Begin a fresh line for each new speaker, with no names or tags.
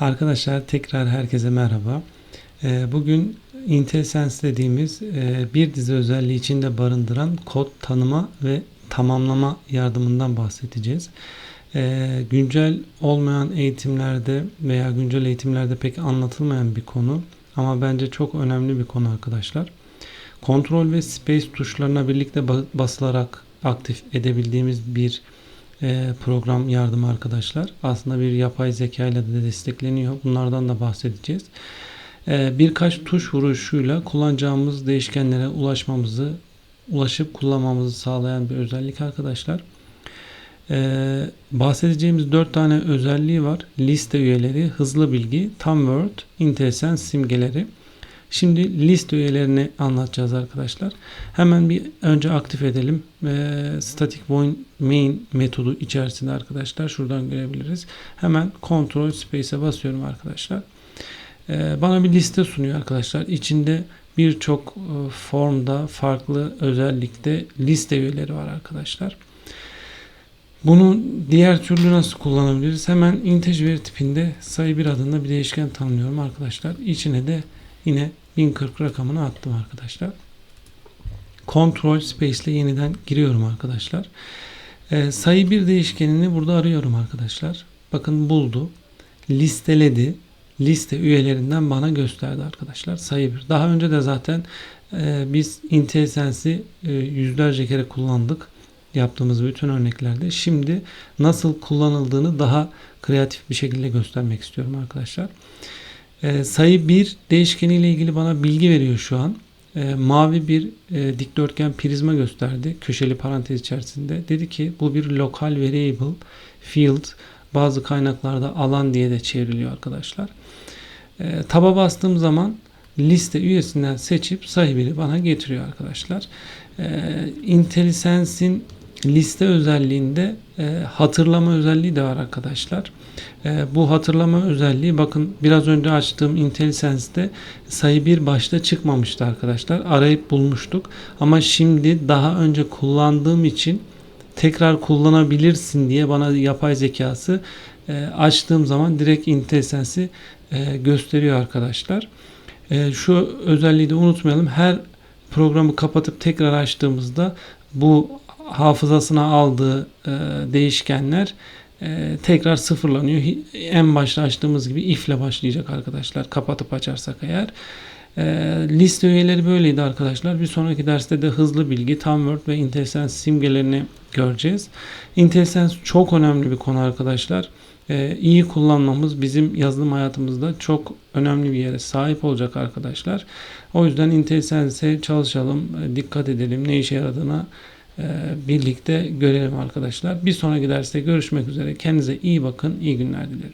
Arkadaşlar tekrar herkese merhaba. Ee, Bugün IntelliSense dediğimiz e, bir dizi özelliği içinde barındıran kod tanıma ve tamamlama yardımından bahsedeceğiz. Ee, Güncel olmayan eğitimlerde veya güncel eğitimlerde pek anlatılmayan bir konu ama bence çok önemli bir konu arkadaşlar. Kontrol ve space tuşlarına birlikte ba- basılarak aktif edebildiğimiz bir program yardımı arkadaşlar. Aslında bir yapay zeka ile de destekleniyor. Bunlardan da bahsedeceğiz. E, birkaç tuş vuruşuyla kullanacağımız değişkenlere ulaşmamızı, ulaşıp kullanmamızı sağlayan bir özellik arkadaşlar. E, bahsedeceğimiz 4 tane özelliği var. Liste üyeleri, hızlı bilgi, tam word, IntelliSense simgeleri. Şimdi liste üyelerini anlatacağız arkadaşlar. Hemen bir önce aktif edelim. Ee, static void main metodu içerisinde arkadaşlar şuradan görebiliriz. Hemen control space'e basıyorum arkadaşlar. Ee, bana bir liste sunuyor arkadaşlar. İçinde birçok e, formda farklı özellikte liste üyeleri var arkadaşlar. Bunu diğer türlü nasıl kullanabiliriz? Hemen integer tipinde sayı bir adında bir değişken tanımlıyorum arkadaşlar. İçine de yine 1040 rakamını attım arkadaşlar. Control Space ile yeniden giriyorum arkadaşlar. Ee, sayı bir değişkenini burada arıyorum arkadaşlar. Bakın buldu. Listeledi. Liste üyelerinden bana gösterdi arkadaşlar. Sayı bir. Daha önce de zaten e, biz IntelliSense'i e, yüzlerce kere kullandık. Yaptığımız bütün örneklerde. Şimdi nasıl kullanıldığını daha kreatif bir şekilde göstermek istiyorum arkadaşlar. E, sayı 1 değişkeni ile ilgili bana bilgi veriyor şu an. E, mavi bir e, dikdörtgen prizma gösterdi köşeli parantez içerisinde. Dedi ki bu bir local variable field bazı kaynaklarda alan diye de çevriliyor arkadaşlar. E, taba bastığım zaman liste üyesinden seçip 1'i bana getiriyor arkadaşlar. E, IntelliSense'in liste özelliğinde e, hatırlama özelliği de var arkadaşlar. E, bu hatırlama özelliği bakın biraz önce açtığım IntelliSense'de sayı bir başta çıkmamıştı arkadaşlar. Arayıp bulmuştuk. Ama şimdi daha önce kullandığım için tekrar kullanabilirsin diye bana yapay zekası e, açtığım zaman direkt IntelliSense'i e, gösteriyor arkadaşlar. E, şu özelliği de unutmayalım. Her programı kapatıp tekrar açtığımızda bu hafızasına aldığı e, değişkenler e, tekrar sıfırlanıyor. En başta açtığımız gibi if ile başlayacak arkadaşlar. Kapatıp açarsak eğer. E, liste üyeleri böyleydi arkadaşlar. Bir sonraki derste de hızlı bilgi, tam word ve IntelliSense simgelerini göreceğiz. IntelliSense çok önemli bir konu arkadaşlar. E, iyi kullanmamız bizim yazılım hayatımızda çok önemli bir yere sahip olacak arkadaşlar. O yüzden IntelliSense'e çalışalım, e, dikkat edelim ne işe yaradığına birlikte görelim arkadaşlar. Bir sonraki derste görüşmek üzere. Kendinize iyi bakın. İyi günler dilerim.